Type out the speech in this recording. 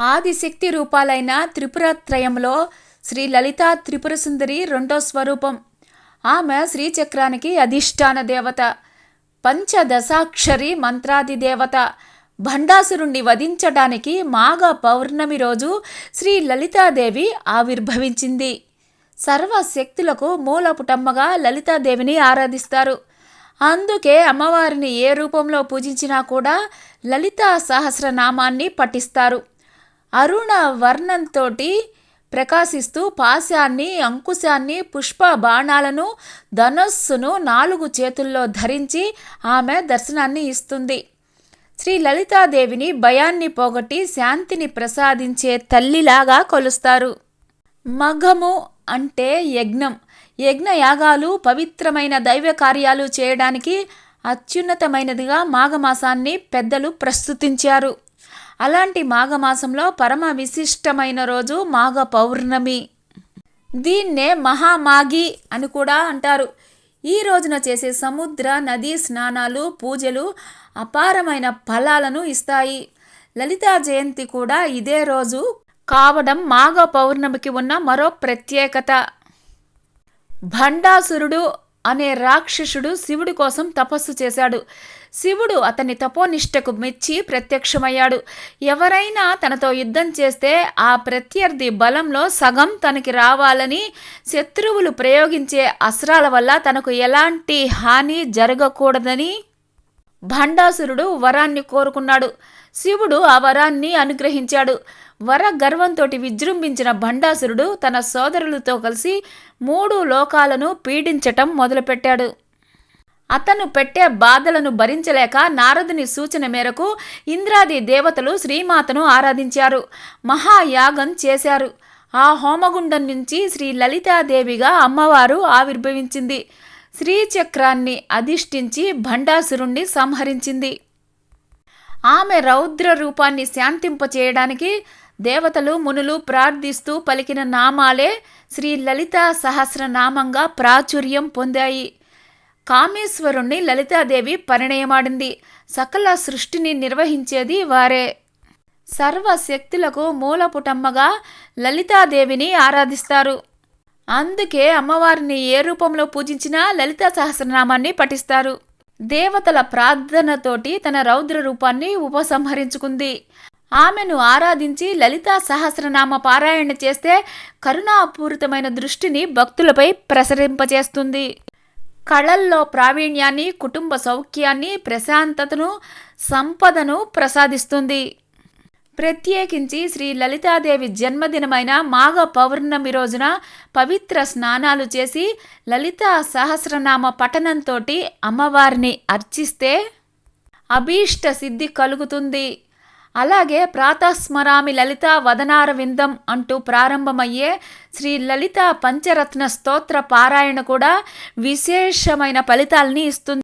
ఆదిశక్తి రూపాలైన త్రిపురత్రయంలో శ్రీ లలితా త్రిపుర సుందరి రెండో స్వరూపం. ఆమె శ్రీచక్రానికి అధిష్టాన దేవత పంచదశాక్షరి మంత్రాది దేవత. భండాసురుణ్ణి వధించడానికి మాఘ పౌర్ణమి రోజు శ్రీ లలితాదేవి ఆవిర్భవించింది. సర్వశక్తులకు మూలపుటమ్మగా లలితాదేవిని ఆరాధిస్తారు. అందుకే అమ్మవారిని ఏ రూపంలో పూజించినా కూడా లలితా సహస్రనామాన్ని పఠిస్తారు. అరుణ వర్ణంతోటి ప్రకాశిస్తూ పాశాన్ని అంకుశాన్ని పుష్ప బాణాలను ధనస్సును నాలుగు చేతుల్లో ధరించి ఆమె దర్శనాన్ని ఇస్తుంది. శ్రీ లలితాదేవిని భయాన్ని పోగొట్టి శాంతిని ప్రసాదించే తల్లిలాగా కొలుస్తారు. మఘము అంటే యజ్ఞం. యజ్ఞయాగాలు పవిత్రమైన దైవ కార్యాలు చేయడానికి అత్యున్నతమైనదిగా మాఘమాసాన్ని పెద్దలు ప్రస్తుతించారు. అలాంటి మాఘమాసంలో పరమ విశిష్టమైన రోజు మాఘ పౌర్ణమి దీన్నే మహామాగి అని కూడా అంటారు. ఈ రోజున చేసే సముద్ర నదీ స్నానాలు పూజలు అపారమైన ఫలాలను ఇస్తాయి. లలితా జయంతి కూడా ఇదే రోజు. కావడం మాఘ పౌర్ణమికి ఉన్న మరో ప్రత్యేకత. భండాసురుడు అనే రాక్షసుడు శివుడి కోసం తపస్సు చేశాడు. శివుడు అతని తపోనిష్టకు మెచ్చి ప్రత్యక్షమయ్యాడు. ఎవరైనా తనతో యుద్ధం చేస్తే ఆ ప్రత్యర్థి బలంలో సగం తనకి రావాలని శత్రువులు ప్రయోగించే అస్త్రాల వల్ల తనకు ఎలాంటి హాని జరగకూడదని భండాసురుడు వరాన్ని కోరుకున్నాడు. శివుడు ఆ వరాన్ని అనుగ్రహించాడు. వర గర్వంతో విజృంభించిన భండాసురుడు తన సోదరులతో కలిసి మూడు లోకాలను పీడించటం మొదలుపెట్టాడు. అతను పెట్టే బాధలను భరించలేక నారదుని సూచన మేరకు ఇంద్రాది దేవతలు శ్రీమాతను ఆరాధించారు. మహాయాగం చేశారు. ఆ హోమగుండం నుంచి శ్రీ లలితాదేవిగా అమ్మవారు ఆవిర్భవించింది. శ్రీచక్రాన్ని అధిష్ఠించి భండాసురుణ్ణి సంహరించింది. ఆమె రౌద్ర రూపాన్ని శాంతింపచేయడానికి దేవతలు మునులు ప్రార్థిస్తూ పలికిన నామాలే శ్రీ లలితా సహస్రనామంగా ప్రాచుర్యం పొందాయి. కామేశ్వరుణ్ణి లలితాదేవి పరిణయమాడింది. సకల సృష్టిని నిర్వహించేది వారే. సర్వశక్తులకు మూలపుటమ్మగా లలితాదేవిని ఆరాధిస్తారు. అందుకే అమ్మవారిని ఏ రూపంలో పూజించినా లలితా సహస్రనామాన్ని పఠిస్తారు. దేవతల ప్రార్థనతోటి తన రౌద్ర రూపాన్ని ఉపసంహరించుకుంది. ఆమెను ఆరాధించి లలితా సహస్రనామ పారాయణ చేస్తే కరుణాపూరితమైన దృష్టిని భక్తులపై ప్రసరింపచేస్తుంది. కళల్లో ప్రావీణ్యాన్ని కుటుంబ సౌఖ్యాన్ని ప్రశాంతతను సంపదను ప్రసాదిస్తుంది. ప్రత్యేకించి శ్రీ లలితాదేవి జన్మదినమైన మాఘ పౌర్ణమి రోజున పవిత్ర స్నానాలు చేసి లలితా సహస్రనామ పఠనంతో అమ్మవారిని అర్చిస్తే అభీష్ట సిద్ధి కలుగుతుంది. అలాగే ప్రాతస్మరామి లలిత వదనార విందం అంటూ ప్రారంభమయ్యే శ్రీ లలిత పంచరత్న స్తోత్ర పారాయణ కూడా విశేషమైన ఫలితాల్ని ఇస్తుంది.